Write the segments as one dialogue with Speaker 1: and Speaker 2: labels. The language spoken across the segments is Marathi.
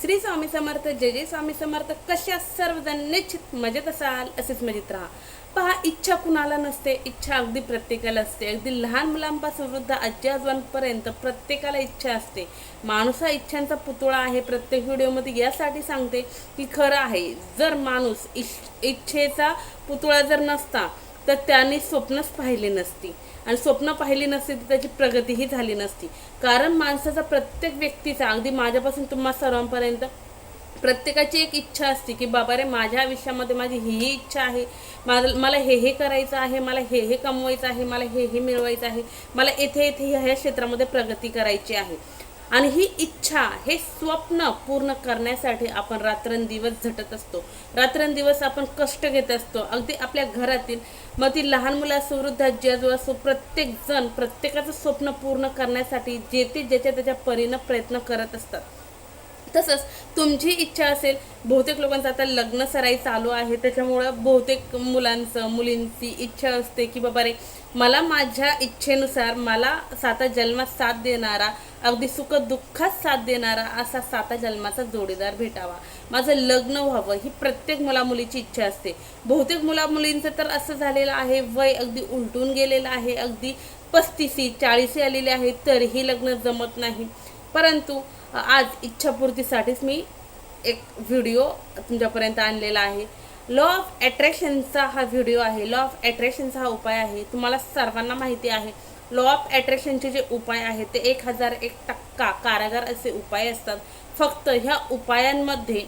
Speaker 1: श्री स्वामी समर्थ जय जय स्वामी समर्थ. कशा सर्वजण निश्चित मजेत असाल असेच मजेत राहा. पहा इच्छा कुणाला नसते इच्छा अगदी प्रत्येकाला असते. अगदी लहान मुलांपासून वृद्ध आजी आजोबांपर्यंत प्रत्येकाला इच्छा असते. माणूस हा इच्छांचा पुतळा आहे. प्रत्येक व्हिडिओमध्ये यासाठी सांगते की खरं आहे जर माणूस इश- इच्छेचा पुतळा जर नसता तर त्याने स्वप्नच पाहिली नसती. आणि स्वप्न पाहिली नसती तर त्याची प्रगतीही झाली नसती. कारण माणसाचा प्रत्येक व्यक्तीचा अगदी माझ्यापासून तुम्हा सर्वांपर्यंत प्रत्येकाची एक इच्छा असते की बाबा रे माझ्या आयुष्यामध्ये माझी ही ही इच्छा आहे. मला मला हे हे करायचं आहे मला हे हे कमवायचं आहे मला हे हे मिळवायचं आहे. मला येथे येथे ह्या ह्या क्षेत्रामध्ये प्रगती करायची आहे. आणि ही इच्छा हे स्वप्न पूर्ण करण्यासाठी आपण रात्रंदिवस झटत असतो. रात्रंदिवस आपण कष्ट घेत असतो. अगदी आपल्या घरातील मग ती लहान मुलं असो आजी आजोबा असो प्रत्येक जण प्रत्येकाचं स्वप्न पूर्ण करण्यासाठी जे ते ज्याच्या त्याच्या परीनं प्रयत्न करत असतात. तसंच तुमची इच्छा असेल बहुतेक लोकांचं आता लग्न सराई चालू आहे त्याच्यामुळं बहुतेक मुलांचं मुलींची इच्छा असते की बाबा रे मला माझ्या इच्छेनुसार मला साता जन्मात साथ देणारा अगदी सुख दुःखात साथ देणारा असा साता जन्माचा जोडीदार भेटावा. माझं लग्न व्हावं ही प्रत्येक मुलामुलीची इच्छा असते. बहुतेक मुलामुलींचं तर असं झालेलं आहे वय अगदी उलटून गेलेलं आहे अगदी पस्तीसी चाळीसी आलेले आहे तरीही लग्न जमत नाही. परंतु आज इच्छापूर्तीसाठीच मी एक व्हिडिओ तुमच्यापर्यंत आणलेला आहे. लॉ ऑफ ॲट्रॅक्शनचा हा व्हिडिओ आहे. लॉ ऑफ ॲट्रॅक्शनचा हा उपाय आहे. तुम्हाला सर्वांना माहिती आहे. लॉ ऑफ ॲट्रॅक्शनचे जे उपाय आहेत ते एक हजार एक टक्का कारागार असे उपाय असतात. फक्त ह्या उपायांमध्ये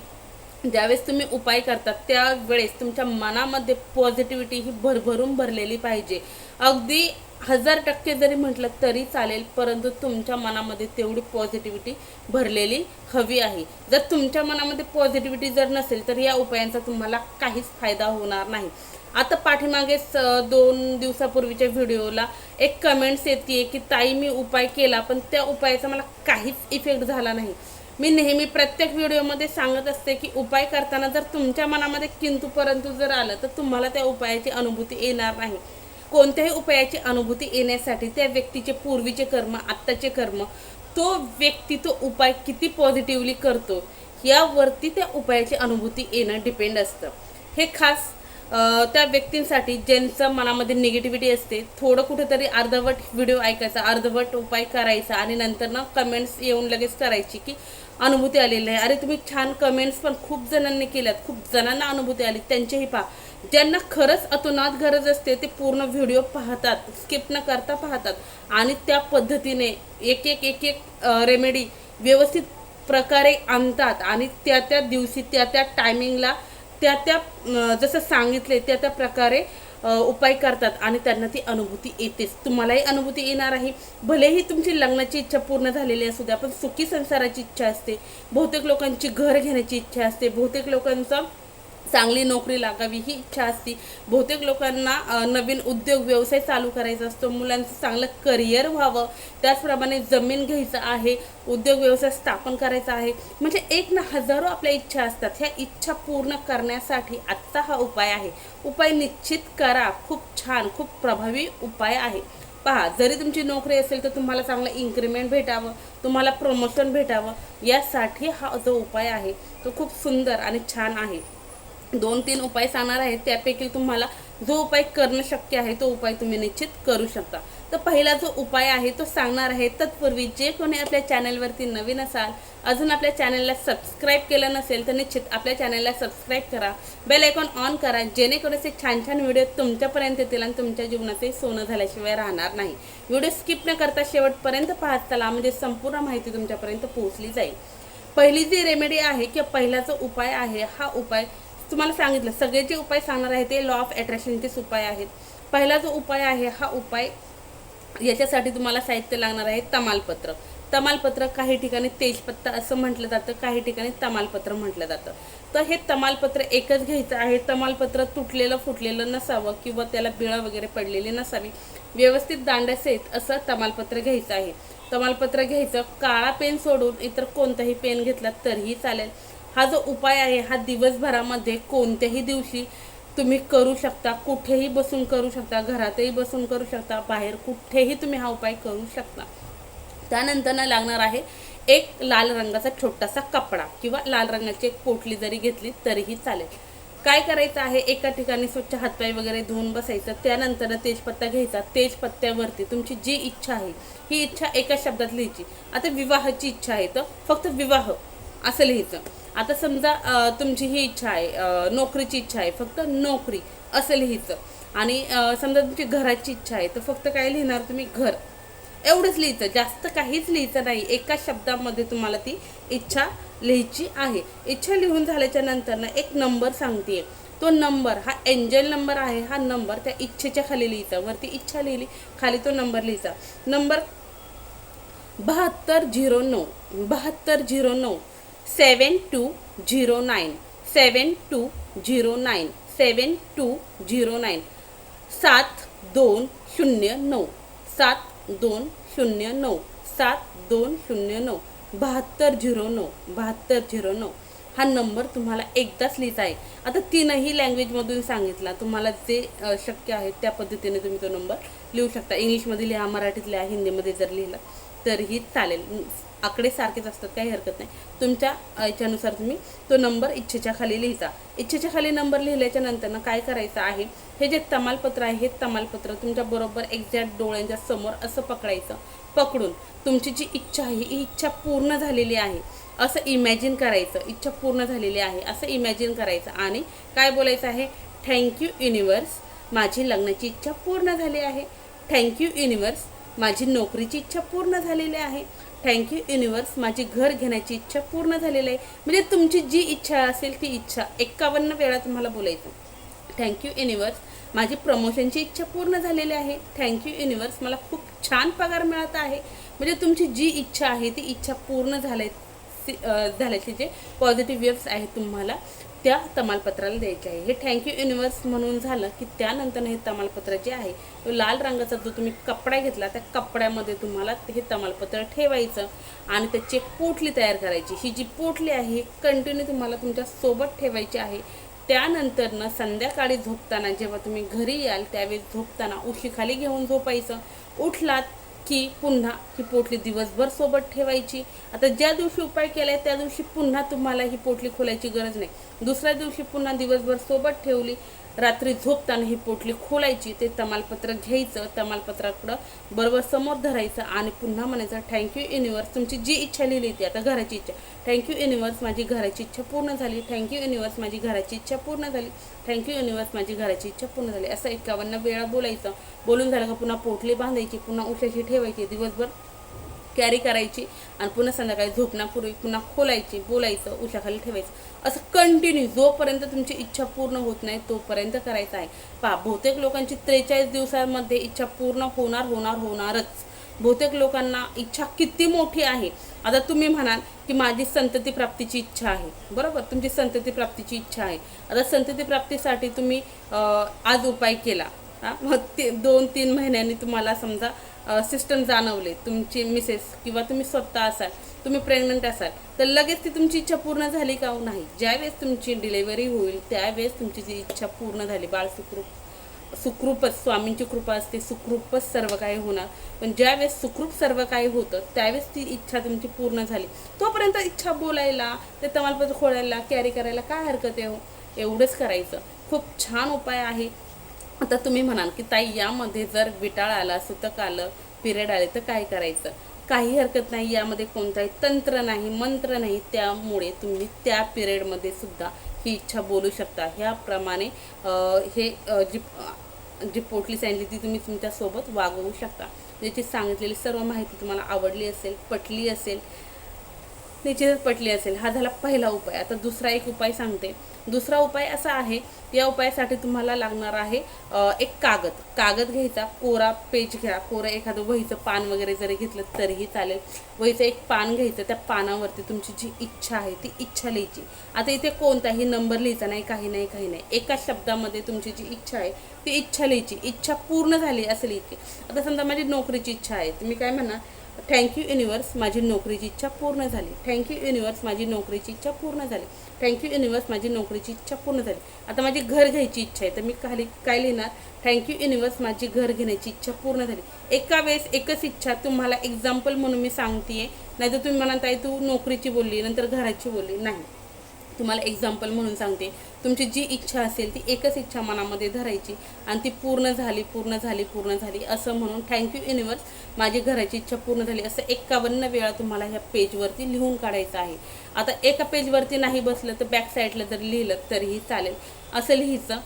Speaker 1: ज्यावेळेस तुम्ही उपाय करतात त्यावेळेस तुमच्या मनामध्ये पॉझिटिव्हिटी ही भरभरून भरलेली पाहिजे. अगदी हजार टक्के जरी म्हटलं तरी चालेल परंतु तुमच्या मनामध्ये तेवढी पॉझिटिव्हिटी भरलेली हवी आहे. जर तुमच्या मनामध्ये पॉझिटिव्हिटी जर नसेल तर या उपायांचा तुम्हाला काहीच फायदा होणार नाही. आता पाठीमागेच स दोन दिवसापूर्वीच्या व्हिडिओला एक कमेंट्स येते की ताई मी उपाय केला पण त्या उपायाचा मला काहीच इफेक्ट झाला नाही. मी नेहमी प्रत्येक व्हिडिओमध्ये सांगत असते की उपाय करताना जर तुमच्या मनामध्ये किंतू परंतु जर आलं तर तुम्हाला त्या उपायाची अनुभूती येणार नाही. कोणत्याही उपायाची अनुभूती येण्यासाठी त्या व्यक्तीचे पूर्वीचे कर्म आत्ताचे कर्म तो व्यक्ती तो उपाय किती पॉझिटिव्हली करतो यावरती त्या उपायाची अनुभूती येणं डिपेंड असतं. हे खास त्या व्यक्तींसाठी ज्यांचं मनामध्ये निगेटिव्हिटी असते थोडं कुठेतरी अर्धवट व्हिडिओ ऐकायचा अर्धवट उपाय करायचा आणि नंतर ना कमेंट्स येऊन लगेच करायची की अनुभूती आलेली आहे अरे तुम्ही छान कमेंट्स पण खूप जणांनी केल्यात खूप जणांना अनुभूती आली त्यांचेही पहा. ज्यांना खरंच अतोनात गरज असते ते पूर्ण व्हिडिओ पाहतात स्किप न करता पाहतात. आणि त्या पद्धतीने एक एक एक एक रेमेडी व्यवस्थित प्रकारे आणतात. आणि त्या त्या दिवशी त्या त्या टायमिंगला त्या त्या जसं सांगितले त्या त्या प्रकारे उपाय करतात आणि त्यांना ती अनुभूती येतेच. तुम्हालाही अनुभूती येणार आहे. भलेही तुमची लग्नाची इच्छा पूर्ण झालेली असू द्या पण सुखी संसाराची इच्छा असते. बहुतेक लोकांची घर घेण्याची इच्छा असते. बहुतेक लोकांचं चांगली नोकरी लागावी ही इच्छा असते. बहुतेक लोकांना नवीन उद्योग व्यवसाय चालू करायचा असतो. मुलांचं चांगलं करिअर व्हावं. त्याचप्रमाणे जमीन घ्यायचं आहे उद्योग व्यवसाय स्थापन करायचा आहे. म्हणजे एक ना हजारो आपल्या इच्छा असतात. ह्या इच्छा पूर्ण करण्यासाठी आजचा हा उपाय आहे. उपाय निश्चित करा. खूप छान खूप प्रभावी उपाय आहे. पहा जरी तुमची नोकरी असेल तर तुम्हाला चांगलं इन्क्रीमेंट भेटावं तुम्हाला प्रमोशन भेटावं. यासाठी हा जो उपाय आहे तो खूप सुंदर आणि छान आहे. दोन तीन उपाय सांगणार आहेत त्यापैकी तुम्हाला जो उपाय करणं शक्य आहे तो उपाय तुम्ही निश्चित करू शकता. तर पहिला जो उपाय आहे तो सांगणार आहे तत्पूर्वी जे कोणी आपल्या चॅनलवरती नवीन असाल अजून आपल्या चॅनलला सबस्क्राईब केलं नसेल तर निश्चित आपल्या चॅनलला सबस्क्राईब करा. बेल आयकॉन ऑन करा जेणेकरून असे छान छान व्हिडिओ तुमच्यापर्यंत येतील आणि तुमच्या जीवनाचे सोनं झाल्याशिवाय राहणार नाही. व्हिडिओ स्किप न करता शेवटपर्यंत पाहत चला म्हणजे संपूर्ण माहिती तुमच्यापर्यंत पोहोचली जाईल. पहिली जी रेमेडी आहे किंवा पहिला जो उपाय आहे हा उपाय तुम्हाला सांगितलं सगळे जे उपाय सांगणार आहे ते लॉ ऑफ अट्रॅक्शनचेच उपाय आहेत. पहिला जो उपाय आहे हा उपाय याच्यासाठी तुम्हाला साहित्य लागणार आहे तमालपत्र. तमालपत्र काही ठिकाणी तेजपत्ता असं म्हटलं जातं काही ठिकाणी तमालपत्र म्हटलं जातं. तर हे तमालपत्र एकच घ्यायचं आहे. तमालपत्र तुटलेलं फुटलेलं नसावं किंवा त्याला बिळं वगैरे पडलेली नसावी. व्यवस्थित दांडसेत असं तमालपत्र घ्यायचं आहे. तमालपत्र घ्यायचं काळा पेन सोडून इतर कोणताही पेन घेतला तरीही चालेल. हा जो उपाय आहे हा दिवसभरामध्ये कोणत्याही दिवशी तुम्ही करू शकता कुठेही बसून करू शकता घरातही बसून करू शकता बाहेर कुठेही तुम्ही हा उपाय करू शकता. त्यानंतर ना लागणार आहे एक लाल रंगाचा छोटासा कपडा किंवा लाल रंगाची एक पोटली जरी घेतली तरीही चालेल. काय करायचं आहे? एका ठिकाणी स्वच्छ हातपाय वगैरे धुवून बसायचं त्यानंतर तेजपत्ता घ्यायचा. तेजपत्त्यावरती तुमची जी इच्छा आहे ही इच्छा एका शब्दात लिहायची. आता विवाहाची इच्छा आहे तर फक्त विवाह असं लिहायचं. आता समजा तुमची ही इच्छा आहे नोकरीची इच्छा आहे फक्त नोकरी असं लिहायचं आणि समजा तुमची घराची इच्छा आहे तर फक्त काय लिहिणार तुम्ही? घर. एवढंच लिहायचं जास्त काहीच लिहायचं नाही. एका शब्दामध्ये तुम्हाला ती इच्छा लिहायची आहे. इच्छा लिहून झाल्याच्यानंतर ना एक नंबर सांगते तो नंबर हा एंजल नंबर आहे हा नंबर त्या इच्छेच्या खाली लिहिचा वरती इच्छा लिहिली खाली तो नंबर लिहिचा नंबर बहात्तर झिरो नऊ बहात्तर झिरो नऊ. Seven two zero nine. Seven two zero nine. Seven two zero nine. सात दोन शून्य नऊ. सात दोन शून्य नऊ. सात दोन शून्य नऊ. बहात्तर झिरो नऊ. बहात्तर झिरो नऊ. हा नंबर तुम्हाला एकदाच लिहिता आहे. आता तीनही लँग्वेजमधून सांगितला. तुम्हाला जे शक्य आहे त्या पद्धतीने तुम्ही तो नंबर लिहू शकता. इंग्लिशमध्ये लिहा मराठीत लिहा हिंदीमध्ये जर लिहिला तरीही चालेल. आकडे सारखेच असतात काही हरकत नाही. तुमच्या याच्यानुसार तुम्ही तो नंबर इच्छेच्या खाली लिहिता. इच्छेच्या खाली नंबर लिहिल्याच्या नंतर काय करायचं आहे? हे जे तमालपत्र आहे हे तमालपत्र तुमच्या बरोबर एक्झॅक्ट डोळ्यांच्या समोर असं पकडायचं. पकडून तुमची जी इच्छा आहे ही इच्छा पूर्ण झालेली आहे. असं इमॅजिन करायचं. इच्छा पूर्ण झालेली आहे असं इमॅजिन करायचं. आणि काय बोलायचं आहे? थँक्यू युनिवर्स माझी लग्नाची इच्छा पूर्ण झाली आहे. थँक्यू युनिवर्स माझी नोकरीची इच्छा पूर्ण झालेली आहे. थँक्यू युनिवर्स माझी घर घेण्याची इच्छा पूर्ण झालेली आहे. म्हणजे तुमची जी इच्छा असेल ती इच्छा एक्कावन्न वेळा तुम्हाला बोलायचं. थँक्यू युनिवर्स माझी प्रमोशनची इच्छा पूर्ण झालेली आहे. थँक्यू युनिवर्स मला खूप छान पगार मिळत आहे. म्हणजे तुमची जी इच्छा आहे ती इच्छा पूर्ण झाल्या झाल्याचे जे पॉझिटिव्ह वेव्स आहेत तुम्हाला त्या तमालपत्राला द्यायचे आहे. हे थँक्यू युनिवर्स म्हणून झालं की त्यानंतर हे तमालपत्र जे आहे तो लाल रंगाचा जो तुम्ही कपडा घेतला त्या कपड्यामध्ये तुम्हाला हे तमालपत्र ठेवायचं आणि त्याची एक पोटली तयार करायची. ही जी पोटली आहे ही कंटिन्यू तुम्हाला तुमच्यासोबत ठेवायची आहे. त्यानंतरनं संध्याकाळी झोपताना जेव्हा तुम्ही घरी याल त्यावेळी झोपताना उशीखाली घेऊन झोपायचं. उठलात की पुन्हा ही पोटली दिवसभर सोबत ठेवायची. आता ज्या दिवशी उपाय केलाय त्या दिवशी पुन्हा तुम्हाला ही पोटली खोलायची गरज नाही. दुसऱ्या दिवशी पुन्हा दिवसभर सोबत ठेवली रात्री झोपताना ही पोटली खोलायची ते तमालपत्र घ्यायचं तमालपत्राकडं बरोबर समोर धरायचं आणि पुन्हा म्हणायचं थँक्यू युनिवर्स तुमची जी इच्छा लिहिली होती आता घराची इच्छा. थँक्यू युनिवर्स माझी घराची इच्छा पूर्ण झाली. थँक्यू युनिवर्स माझी घराची इच्छा पूर्ण झाली. थँक्यू युनिवर्स माझी घराची इच्छा पूर्ण झाली. असं एकावन्न वेळा बोलायचं. बोलून झालं का पुन्हा पोटली बांधायची पुन्हा उशाशी ठेवायची दिवसभर कॅरी करायची. आणि पुन्हा संध्याकाळी झोपण्यापूर्वी पुन्हा खोलायची बोलायचं उशाखाली ठेवायचं. असं कंटिन्यू जोपर्यंत तुमची इच्छा पूर्ण होत नाही तोपर्यंत करायचं आहे. पहा बहुतेक लोकांची त्रेचाळीस दिवसांमध्ये इच्छा पूर्ण होणार होणार होणारच. बहुतेक लोकांना इच्छा किती मोठी आहे? आता तुम्ही म्हणाल की माझी संतती प्राप्तीची इच्छा आहे. बरोबर? तुमची संतती प्राप्तीची इच्छा आहे. आता संतती प्राप्तीसाठी तुम्ही आज उपाय केला. मग ते दोन तीन महिन्यांनी तुम्हाला समजा सिस्टम जाणवले. तुमची मिसेस किंवा तुम्ही स्वतः असाल तुम्ही प्रेग्नंट असाल तर लगेच ती तुमची इच्छा पूर्ण झाली का हो? नाही. ज्यावेळेस तुमची डिलेवरी होईल त्यावेळेस तुमची जी इच्छा पूर्ण झाली बाळ सुखरूप सुखरूपच स्वामींची कृपा असते सुखरूपच सर्व काही होणार. पण ज्यावेळेस सुखरूप सर्व काही होतं त्यावेळेस ती इच्छा तुमची पूर्ण झाली. तोपर्यंत इच्छा बोलायला ते तमालपत्र खोळायला कॅरी करायला काय हरकत आहे हो? एवढंच करायचं. खूप छान उपाय आहे. आता तुम्ही म्हणाल की ताई यामध्ये जर विटाळ आला सुतक आलं पिरियड आले तर काय करायचं? काही हरकत नाही यामध्ये कोणताही तंत्र नाही मंत्र नाही. त्यामुळे तुम्ही त्या पिरियडमध्ये सुद्धा ही इच्छा बोलू शकता. ह्याप्रमाणे हे जी जी पोटली सांगितली ती तुम्ही तुमच्यासोबत वागवू शकता. याची सांगितलेली सर्व माहिती तुम्हाला आवडली असेल पटली असेल निश्चितच पटली असेल. हा झाला पहिला उपाय. आता दुसरा एक उपाय सांगते. दुसरा उपाय असा आहे या उपायासाठी तुम्हाला लागणार आहे एक कागद. कागद घ्यायचा कोरा पेज घ्या. कोरा एखादं वहीचं पान वगैरे जरी घेतलं तरीही चालेल. वहीचं एक पान घ्यायचं त्या पानावरती तुमची जी इच्छा आहे ती इच्छा लिहायची. आता इथे कोणताही नंबर लिहायचा नाही काही नाही काही नाही. एका शब्दामध्ये तुमची जी इच्छा आहे ती इच्छा लिहायची. इच्छा पूर्ण झाली असं लिहायची आता समजा माझी नोकरीची इच्छा आहे. तुम्ही काय म्हणा थँक्यू युनिवर्स माझी नोकरीची इच्छा पूर्ण झाली. थँक्यू युनिवर्स माझी नोकरीची इच्छा पूर्ण झाली. थँक्यू युनिवर्स माझी नोकरीची इच्छा पूर्ण झाली. आता माझी घर घ्यायची इच्छा आहे तर मी खाली काय लिहिणार? थँक्यू युनिवर्स माझी घर घेण्याची इच्छा पूर्ण झाली. एका वेळेस एकच इच्छा तुम्हाला एक्झाम्पल म्हणून मी सांगते आहे नाहीतर तुम्ही म्हणाल ताई तू नोकरीची बोलली नंतर घराची बोलली. नाही. तुम्हाला एक्झाम्पल म्हणून सांगते. तुमची जी इच्छा असेल ती एकच इच्छा मनामध्ये धरायची आणि ती पूर्ण झाली पूर्ण झाली पूर्ण झाली असं म्हणून थँक्यू युनिवर्स माझी घराची इच्छा पूर्ण झाली असं एकावन्न वेळा तुम्हाला ह्या पेजवरती लिहून काढायचं आहे. आता एका पेजवरती नाही बसलं तर बॅक साईडला जर लिहिलं तरीही चालेल. असं लिहायचं.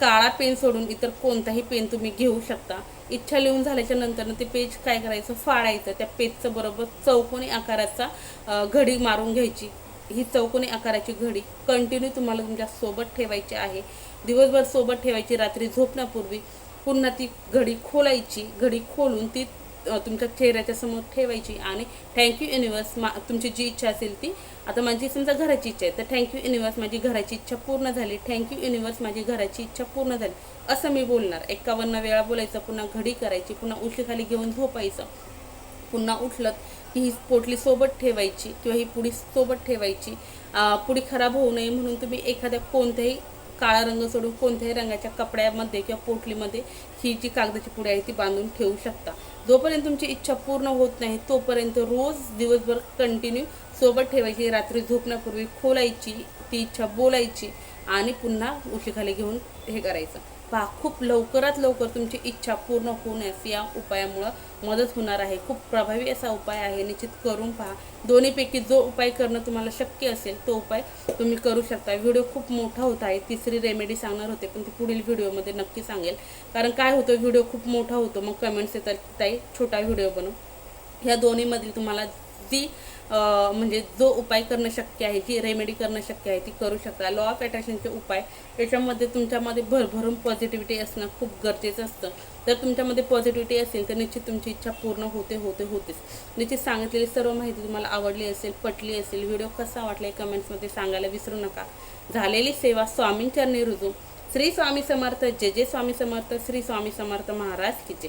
Speaker 1: काळा पेन सोडून इतर कोणताही पेन तुम्ही घेऊ शकता. इच्छा लिहून झाल्याच्यानंतर ते पेज काय करायचं? फाडायचं. त्या पेजचं बरोबर चौकोनी आकाराचा घडी मारून घ्यायची. ही चौकोनी आकाराची घडी कंटिन्यू तुम्हाला तुमच्यासोबत ठेवायची आहे. दिवसभर सोबत ठेवायची रात्री झोपण्यापूर्वी पुन्हा ती घडी खोलायची घडी खोलून ती तुमच्या चेहऱ्याच्या समोर ठेवायची आणि थँक्यू युनिवर्स मा तुमची जी इच्छा असेल ती आता माझी समजा घराची इच्छा आहे तर थँक्यू युनिवर्स माझी घराची इच्छा पूर्ण झाली थँक्यू युनिवर्स माझी घराची इच्छा पूर्ण झाली. असं मी बोलणार. एकावन्न वेळा बोलायचं पुन्हा घडी करायची पुन्हा उशीखाली घेऊन झोपायचं. पुन्हा उठलं की ही पोटली सोबत ठेवायची किंवा ही पुडी सोबत ठेवायची. पुडी खराब होऊ नये म्हणून तुम्ही एखाद्या कोणत्याही काळा रंग सोडून कोणत्याही रंगाच्या कपड्यामध्ये किंवा पोटलीमध्ये ही जी कागदाची पुडी आहे ती बांधून ठेवू शकता. जोपर्यंत तुमची इच्छा पूर्ण होत नाही तोपर्यंत रोज दिवसभर कंटिन्यू सोबत ठेवायची. रात्री झोपण्यापूर्वी खोलायची ती इच्छा बोलायची आणि पुन्हा उशीखाली घेऊन हे करायचं. पहा खूप लवकरात लवकर तुमची इच्छा पूर्ण होण्यास या उपायामुळं मदत होणार आहे. खूप प्रभावी असा उपाय आहे. निश्चित करून पहा. दोन्हीपैकी जो उपाय करणं तुम्हाला शक्य असेल तो उपाय तुम्ही करू शकता. व्हिडिओ खूप मोठा होत. आहे तिसरी रेमेडी सांगणार होते पण ती पुढील व्हिडिओमध्ये नक्की सांगेल. कारण काय होतं व्हिडिओ खूप मोठा होतो. मग कमेंट्स येतात ताई छोटा व्हिडिओ बनव. ह्या दोन्हीमधील तुम्हाला जी म्हणजे जो उपाय करणं शक्य आहे जी रेमेडी करणं शक्य आहे ती करू शकता. लॉ ऑफ अट्रॅक्शनचे उपाय. याच्यामध्ये तुमच्यामध्ये भरभरून पॉझिटिव्हिटी असणं खूप गरजेचं असतं. जर तुमच्यामध्ये पॉझिटिव्हिटी असेल तर निश्चित तुमची इच्छा पूर्ण होते होते होतेच. निश्चित सांगितलेली सर्व माहिती तुम्हाला आवडली असेल पटली असेल व्हिडिओ कसा वाटला कमेंट्समध्ये सांगायला विसरू नका. झालेली सेवा स्वामींच्या रुजू. श्री स्वामी समर्थ. जय जय स्वामी समर्थ. श्री स्वामी समर्थ महाराज की जय.